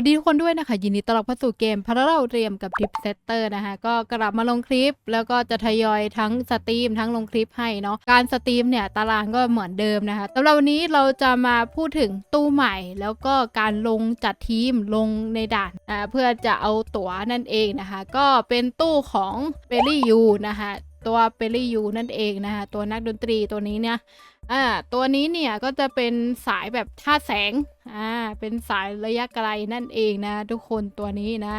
วัสดีทุกคนด้วยนะคะ ยินดีต้อนรับเข้าสู่เกมพาราเราเรียมกับทิปเซตเตอร์นะคะก็กลับมาลงคลิป แล้วก็จะทยอยทั้งสตรีมทั้งลงคลิปให้เนาะการสตรีมเนี่ยตารางก็เหมือนเดิมนะคะสำหรับวันนี้เราจะมาพูดถึงตู้ใหม่ แล้วก็การลงจัดทีมลงในด่านเพื่อจะเอาตั๋วนั่นเองนะคะ ก็เป็นตู้ของเบลลี่ยูนะคะตัวเบลลี่ยูนั่นเองนะคะตัวนักดนตรีตัวนี้เนี่ย อ่าตัวนี้เนี่ยก็จะเป็นสายแบบท่าแสงอ่าเป็นสายระยะไกลนั่นเองนะ ทุกคนตัวนี้นะ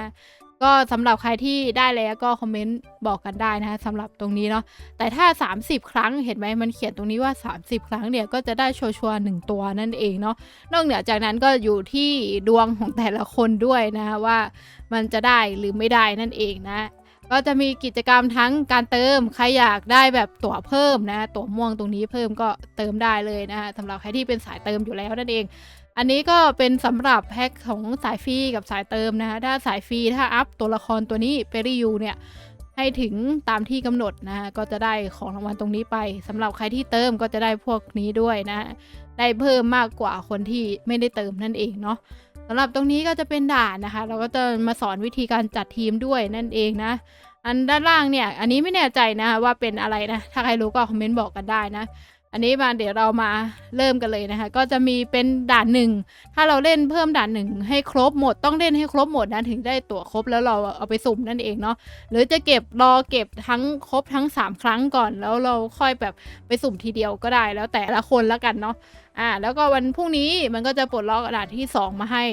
ก็สำหรับใครที่ได้แล้วก็คอมเมนต์บอกกันได้นะสำหรับตรงนี้เนาะแต่ถ้า 30 ครั้งเห็นไหมมันเขียนตรงนี้ว่า 30 ครั้งเนี่ยก็จะได้ชัวร์หนึ่งตัวนั่นเองเนาะนอกเหนือจากนั้นก็อยู่ที่ดวงของแต่ละคนด้วยนะว่ามันจะได้หรือไม่ได้นั่นเองนะ ก็จะมีกิจกรรมทั้งการเติม ใครอยากได้แบบตั๋วเพิ่มนะ ตั๋วม่วงตรงนี้เพิ่มก็เติมได้เลยนะฮะสำหรับใครที่เป็นสายเติมอยู่แล้วนั่นเอง อันนี้ก็เป็นสำหรับแพ็คของสายฟรีกับสายเติมนะคะถ้าสายฟรีถ้าอัพตัวละครตัวนี้เปริยูเนี่ยให้ถึงตามที่กำหนดนะฮะก็จะได้ของรางวัลตรงนี้ไปสำหรับใครที่เติมก็จะได้พวกนี้ด้วยนะ ได้เพิ่มมากกว่าคนที่ไม่ได้เติมนั่นเองเนาะสำหรับตรงนี้ก็จะเป็นด่านนะคะ เราก็จะมาสอนวิธีการจัดทีมด้วยนั่นเองนะ อันด้านล่างเนี่ย อันนี้ไม่แน่ใจนะว่าเป็นอะไรนะ ถ้าใครรู้ก็คอมเมนต์บอกกันได้นะ อันนี้มาเดี๋ยวเรามาเริ่มกันเลยนะคะ ก็จะมีเป็นด่านหนึ่ง ถ้าเราเล่นเพิ่มด่านหนึ่งให้ครบหมด ต้องเล่นให้ครบหมดนะถึงได้ตั๋วครบแล้วเราเอาไปสุ่มนั่นเองเนาะ หรือจะเก็บรอเก็บทั้งครบทั้ง 3 ครั้งก่อนแล้วเราค่อยแบบไปสุ่มทีเดียวก็ได้แล้วแต่ละคนละกันเนาะ อ่า แล้วก็วันพรุ่งนี้มันก็จะปลดล็อกด่านที่ 2 มาให้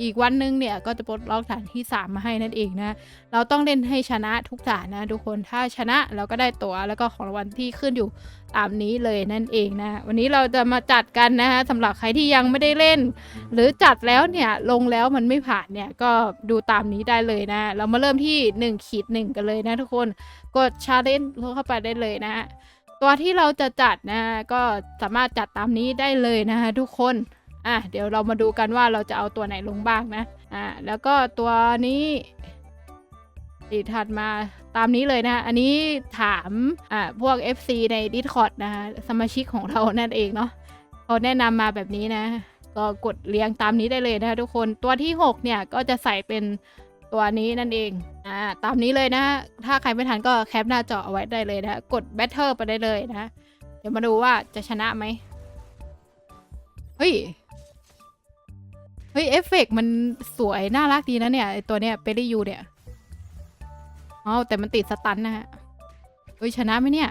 อีกวันหนึงเนี่ยก็จะปลดล็อกด่านที่ 3 มาให้นั่นเองนะ เราต้องเล่นให้ชนะทุกด่านนะทุกคนถ้าชนะเราก็ได้ตั๋วแล้วก็ของรางวัลที่ขึ้นอยู่ตามนี้เลยนั่นเองนะ วันนี้เราจะมาจัดกันนะคะสำหรับใครที่ยังไม่ได้เล่น หรือจัดแล้วเนี่ยลงแล้วมันไม่ผ่านเนี่ยก็ดูตามนี้ได้เลยนะ เรามาเริ่มที่1ขีดหนึ่งกันเลยนะทุกคนกดชาเลนจ์เข้าไปได้เลยนะตัวที่เราจะจัดนะก็สามารถจัดตามนี้ได้เลยนะคะทุกคน อะเดี๋ยวเรามาดูกันว่าเราจะเอาตัวไหนลงบ้างนะอะแล้วก็ตัวนี้อีกถัดมาตามนี้เลยนะ อันนี้ถามอะพวก FC ใน Discord นะคะสมาชิกของเรานั่นเองเนาะเขาแนะนำมาแบบนี้นะ ก็กดเรียงตามนี้ได้เลยนะคะทุกคนตัวที่ 6 เนี่ยก็จะใส่เป็นตัวนี้นั่นเองอ่าตามนี้เลยนะ ถ้าใครไม่ทันก็แคปหน้าจอเอาไว้ได้เลยนะ กด Battle ไปได้เลยนะ เดี๋ยวมาดูว่าจะชนะไหมเฮ้ย เฮ้ยเอฟเฟกต์มันสวยน่ารักดีนะเนี่ยไอตัวเนี้ยเปริยูเนี่ยอ๋อแต่มันติดสตันนะฮะเฮ้ยชนะไหมเนี่ย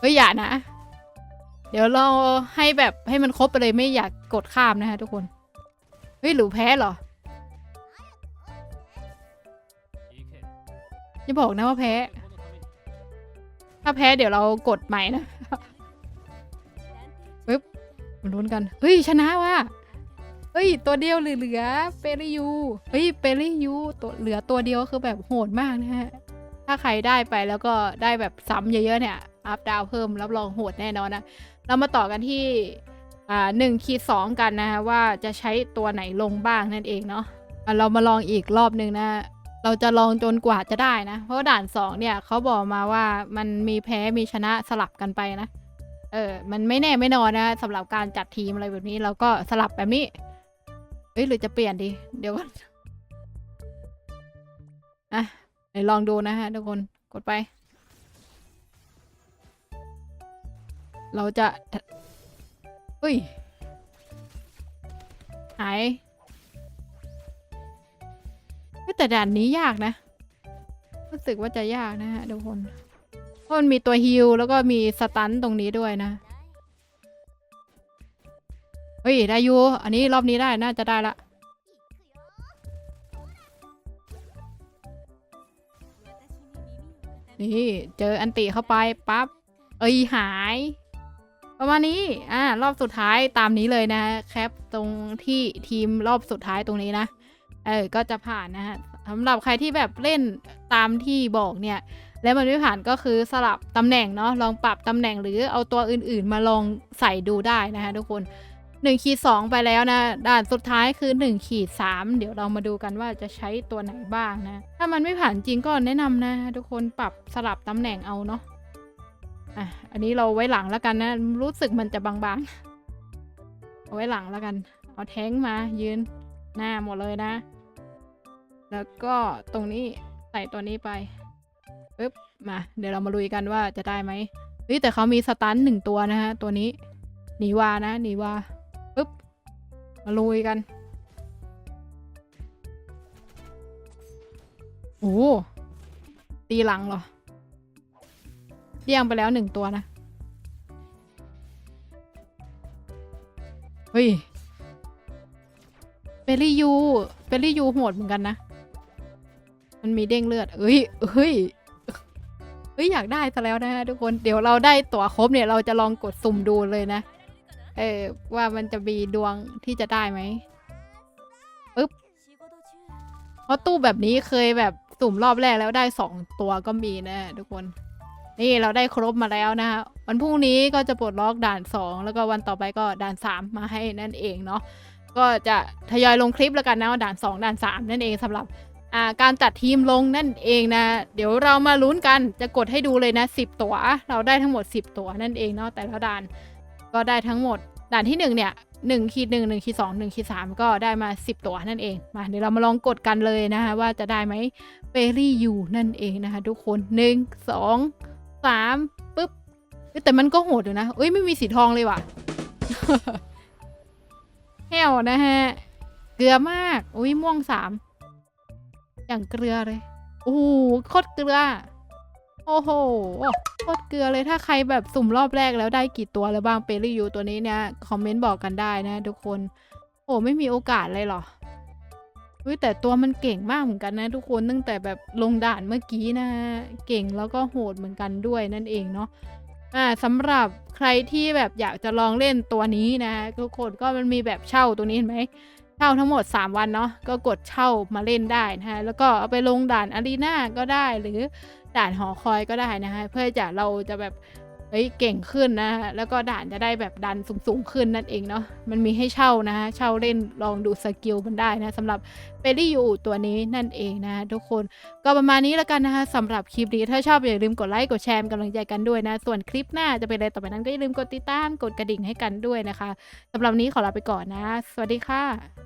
เฮ้ยอย่านะ เดี๋ยวเราให้แบบให้มันครบไปเลยไม่อยากกดข้ามนะฮะทุกคนเฮ้ยหรือแพ้เหรออย่าบอกนะว่าแพ้ ถ้าแพ้เดี๋ยวเรากดใหม่นะปึ๊บมาลุ้นกัน เฮ้ย ชนะว่ะ เฮ้ย ตัวเดียวเหลือเปริยูเฮ้ยเปริยูตัวเหลือตัวเดียวคือแบบโหดมากนะฮะ ถ้าใครได้ไปแล้วก็ได้แบบซ้ำเยอะๆเนี่ย อัพดาวเพิ่มรับรองโหดแน่นอนนะ เรามาต่อกันที่อ่าหนึ่งขีดสองกันนะฮะว่าจะใช้ตัวไหนลงบ้างนั่นเองเนาะะเรามาลองอีกรอบหนึ่งนะเราจะลองจนกว่าจะได้นะ เพราะด่านสองเนี่ยเขาบอกมาว่ามันมีแพ้มีชนะสลับกันไปนะ เออ มันไม่แน่ไม่นอนนะสำหรับการจัดทีมอะไรแบบนี้เราก็สลับแบบนี้ เอ้ยหรือจะเปลี่ยนดี เดี๋ยวก่อนอะไหนลองดูนะฮะทุกคนกดไป เราจะอุ้ย หายเฮ้ยแต่ด่านนี้ยากนะ รู้สึกว่าจะยากนะฮะทุกคนเพราะมันมีตัวฮิลแล้วก็มีสตันตรงนี้ด้วยนะ เฮ้ยได้อยูอันนี้รอบนี้ได้น่าจะได้ละนี่เจออันติเข้าไปปั๊บเอ้ยหาย ประมาณนี้อ่ารอบสุดท้ายตามนี้เลยนะแคปตรงที่ทีมรอบสุดท้ายตรงนี้นะเออก็จะผ่านนะฮะสำหรับใครที่แบบเล่นตามที่บอกเนี่ย แล้วมันไม่ผ่านก็คือสลับตำแหน่งเนาะลองปรับตำแหน่งหรือเอาตัวอื่นๆมาลองใส่ดูได้นะคะทุกคน 1ขีด2ไปแล้วนะ ด่านสุดท้ายคือ1ขีด3เดี๋ยวเรามาดูกันว่าจะใช้ตัวไหนบ้างนะ ถ้ามันไม่ผ่านจริงก็แนะนำนะ ทุกคนปรับสลับตำแหน่งเอาเนาะอะอันนี้เราไว้หลังแล้วกันนะ รู้สึกมันจะบางๆ เอาไว้หลังแล้วกัน เอาแท้งมายืนหน้าหมดเลยนะ แล้วก็ตรงนี้ใส่ตัวนี้ไปปึ๊บมา เดี๋ยวเรามาลุยกันว่าจะได้ไหมเฮ้ยแต่เขามีสตันหนึ่งตัวนะฮะ ตัวนี้หนีวานะหนีวา มาลุยกัน โอ้ตีหลังเหรอเลี้ยงไปแล้วหนึ่งตัวนะ เฮ้ยเบลลี่ยูเบลลี่ยูโหดเหมือนกันนะ มันมีเด้งเลือด เอ้ยเฮ้ยเฮ้ย อยากได้ซะแล้วนะฮะทุกคน เดี๋ยวเราได้ตั๋วครบเนี่ย เราจะลองกดสุ่มดูเลยนะ เออว่ามันจะมีดวงที่จะได้ไหมเพราะตู้แบบนี้เคยแบบสุ่มรอบแรกแล้วได้สองตัวก็มีนะทุกคน นี่เราได้ครบมาแล้วนะคะวันพรุ่งนี้ก็จะปลดล็อกด่านสองแล้วก็วันต่อไปก็ด่านสามมาให้นั่นเองเนาะก็จะทยอยลงคลิปแล้วกันนะด่านสองด่านสามนั่นเองสำหรับการจัดทีมลงนั่นเองนะ เดี๋ยวเรามาลุ้นกันจะกดให้ดูเลยนะสิบตัว เราได้ทั้งหมด 10 ตัวนั่นเองเนาะแต่ละด่าน ก็ได้ทั้งหมด ด่านที่หนึ่งเนี่ยหนึ่งขีดหนึ่งหนึ่งขีดสองหนึ่งขีดสามก็ได้มาสิบตัวนั่นเอง มาเดี๋ยวเรามาลองกดกันเลยนะคะ ว่าจะได้ไหมเฟรี่ยูนั่นเองนะคะ ทุกคนหนึ่งสองสามปึ๊บแต่มันก็โหดอยู่นะเอ้ยไม่มีสีทองเลยว่ะแห้วนะฮะ เกลือมาก อุ้ยม่วงสามอย่างเกลือเลยโอ้โหโคตรเกลือ โอ้โหโคตรเกลือเลยถ้าใครแบบสุ่มรอบแรกแล้วได้กี่ตัวแล้วบ้างเปรียูตัวนี้เนี่ยคอมเมนต์บอกกันได้นะทุกคน โอ้ไม่มีโอกาสเลยเหรออุ้ยแต่ตัวมันเก่งมากเหมือนกันนะ ทุกคนตั้งแต่แบบลงด่านเมื่อกี้นะเก่งแล้วก็โหดเหมือนกันด้วยนั่นเองเนาะอ่าสำหรับใครที่แบบอยากจะลองเล่นตัวนี้นะทุกคนก็มันมีแบบเช่าตัวนี้เห็นไหม เช่าทั้งหมด 3 วันเนาะก็กดเช่ามาเล่นได้นะฮะแล้วก็เอาไปลงด่านอารีนาก็ได้หรือด่านหอคอยก็ได้นะฮะเพื่อจะเราจะแบบเฮ้ยเก่งขึ้นนะฮะแล้วก็ด่านจะได้แบบดันสูงๆขึ้นนั่นเองเนาะมันมีให้เช่านะฮะเช่าเล่นลองดูสกิลมันได้นะสำหรับเปรี่ยูตัวนี้นั่นเองนะทุกคนก็ประมาณนี้แล้วกันนะคะสำหรับคลิปนี้ถ้าชอบอย่าลืมกดไลค์กดแชร์กำลังใจกันด้วยนะ ส่วนคลิปหน้าจะเป็นอะไรต่อไปนั้นก็อย่าลืมกดติดตามกดกระดิ่งให้กันด้วยนะคะสำหรับนี้ขอลาไปก่อนนะ สวัสดีค่ะ